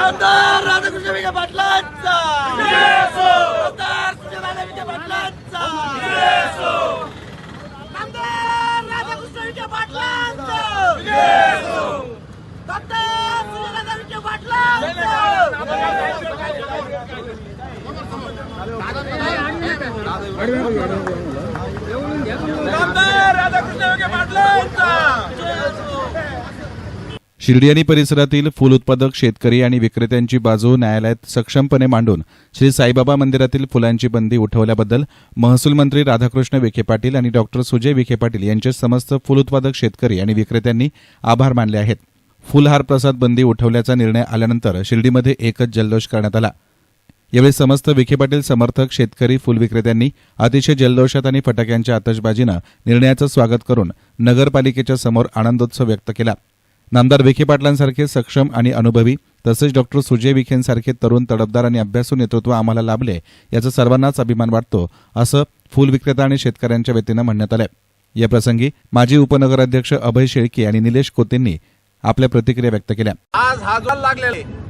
नामदार राधाकृष्ण विखे पाटलांचा. नामदार सुजयदादा विखे पाटलांचा. नामदार राधाकृष्ण विखे पाटलांचा. नामदार सुजयदादा विखे पाटलांचा. नामदार राधाकृष्ण विखे पाटलांचा. शिर्डी आणि परिसरातील फुल उत्पादक शेतकरी आणि विक्रेत्यांची बाजू न्यायालयात सक्षमपणे मांडून श्री साईबाबा मंदिरातील फुलांची बंदी उठवल्याबद्दल महसूल मंत्री राधाकृष्ण विखे पाटील आणि डॉक्टर सुजय विखे पाटील यांचे समस्त फुल उत्पादक शेतकरी आणि विक्रेत्यांनी आभार मानले आहेत. फुलहार प्रसाद बंदी उठवल्याचा निर्णय आल्यानंतर शिर्डीमध्ये एकच जल्लोष करण्यात आला. यावेळी समस्त विखे पाटील समर्थक शेतकरी फुल विक्रेत्यांनी अतिशय जल्लोषात आणि फटाक्यांच्या आतषबाजीनं निर्णयाचं स्वागत करून नगरपालिकेच्या समोर आनंदोत्सव व्यक्त केला. नामदार विखे पाटलांसारखे सक्षम आणि अनुभवी तसेच डॉक्टर सुजय विखेंसारखे तरुण तडफदार आणि अभ्यासू नेतृत्व आम्हाला लाभले याचा सर्वांनाच अभिमान वाटतो असं फुल विक्रेता आणि शेतकऱ्यांच्या वतीनं म्हणण्यात आलंय. या प्रसंगी माजी उपनगराध्यक्ष अभय शेळके आणि निलेश कोतेंनी आपल्या प्रतिक्रिया व्यक्त केल्या. आज हा जो लागलेला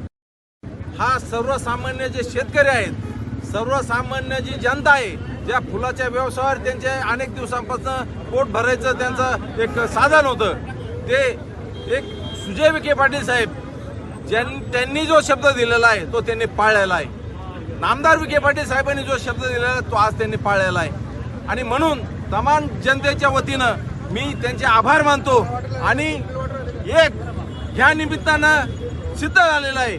हा सर्वसामान्य जे शेतकरी आहेत सर्वसामान्य जी जनता आहे ज्या फुलाच्या व्यवसायावर त्यांचे अनेक दिवसांपासून पोट भरायचं त्यांचं एक साधन होतं. ते एक सुजय विखे पाटील साहेब ज्यां त्यांनी जो शब्द दिलेला आहे तो त्यांनी पाळलेला आहे. नामदार विखे पाटील साहेबांनी जो शब्द दिलेला आहे तो आज त्यांनी पाळलेला आहे. आणि म्हणून तमाम जनतेच्या वतीनं मी त्यांचे आभार मानतो आणि एक ह्या निमित्तानं सिद्ध झालेलं आहे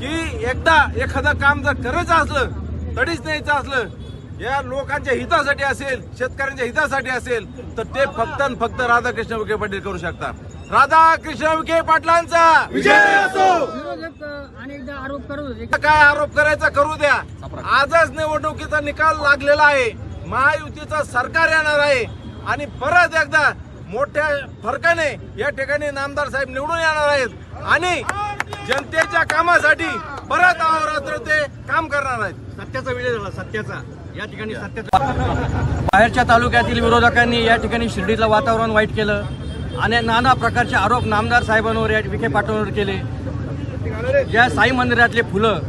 की एकदा एखादं काम जर करायचं असलं तडीच न्यायचं असलं या लोकांच्या हितासाठी असेल शेतकऱ्यांच्या हितासाठी असेल तर ते फक्त आणि फक्त राधाकृष्ण विखे पाटील करू शकतात. राधाकृष्ण विखे पाटलांचा. विजय असो. विरोधक अनेकदा आरोप करत होते. काय आरोप करायचा करू द्या. आजच निवडणुकीचा निकाल लागलेला आहे. महायुतीचं सरकार येणार आहे. आणि परत एकदा मोठ्या फरकाने या ठिकाणी नामदार साहेब निवडून येणार आहेत. आणि जनतेच्या कामासाठी परत अहोरात्र ते काम करणार आहेत. सत्याचा विजय झाला सत्याचा. या ठिकाणी सत्याचा बाहेरच्या तालुक्यातील विरोधकांनी या ठिकाणी शिर्डीचं वातावरण वाईट केलं. आणि नाना प्रकारचे आरोप नामदार साहेबांवर या विखे पाटलांवर केले. या साई मंदिरातले फुलं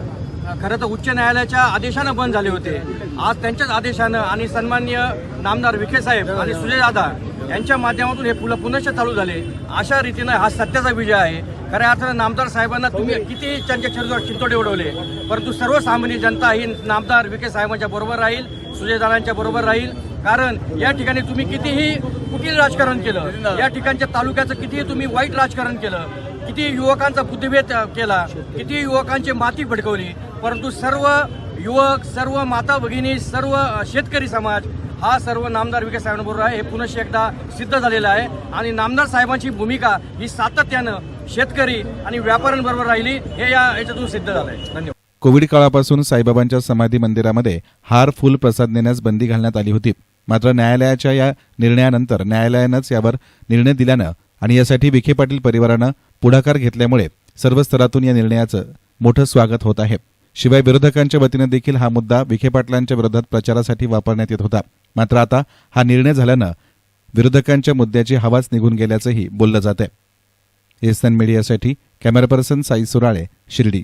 खरं तर उच्च न्यायालयाच्या आदेशानं बंद झाले होते. आज त्यांच्याच आदेशानं आणि सन्मान्य नामदार विखे साहेब आणि सुजयदादा यांच्या माध्यमातून हे फुलं पुनश्च चालू झाले. अशा रीतीनं हा सत्याचा विजय आहे. खऱ्या अर्थानं नामदार साहेबांना तुम्ही किती त्यांच्या चरित्रावर चिंतोडे उडवले परंतु सर्वसामान्य जनता ही नामदार विखे साहेबांच्या बरोबर राहील सुजयदादांच्या बरोबर राहील कारण या ठिकाणी तुम्ही कितीही कुटील राजकारण केलं या ठिकाणच्या तालुक्याचं कितीही तुम्ही वाईट राजकारण केलं किती युवकांचा बुद्धिभेद केला किती युवकांची माती भडकवली परंतु सर्व युवक सर्व माता भगिनी सर्व शेतकरी समाज हा सर्व नामदार विकास साहेबांबरोबर आहे हे पुनश्च एकदा सिद्ध झालेलं आहे. आणि नामदार साहेबांची भूमिका ही सातत्यानं शेतकरी आणि व्यापाऱ्यांबरोबर राहिली हे या याच्यातून सिद्ध झालं आहे धन्यवाद. कोविड काळापासून साईबाबांच्या समाधी मंदिरामध्ये हार फुल प्रसाद नेण्यास बंदी घालण्यात आली होती. मात्र न्यायालयाच्या या निर्णयानंतर न्यायालयानंच यावर निर्णय दिल्यानं आणि यासाठी विखे पाटील परिवारानं पुढाकार घेतल्यामुळे सर्व स्तरातून या निर्णयाचं मोठं स्वागत होत आहे. शिवाय विरोधकांच्या वतीनं देखील हा मुद्दा विखे पाटलांच्या विरोधात प्रचारासाठी वापरण्यात येत होता. मात्र आता हा निर्णय झाल्यानं विरोधकांच्या मुद्द्याची हवाच निघून गेल्याचंही बोललं जात आहे एसन मीडियासाठी कॅमेरा पर्सन साई सुराळे शिर्डी.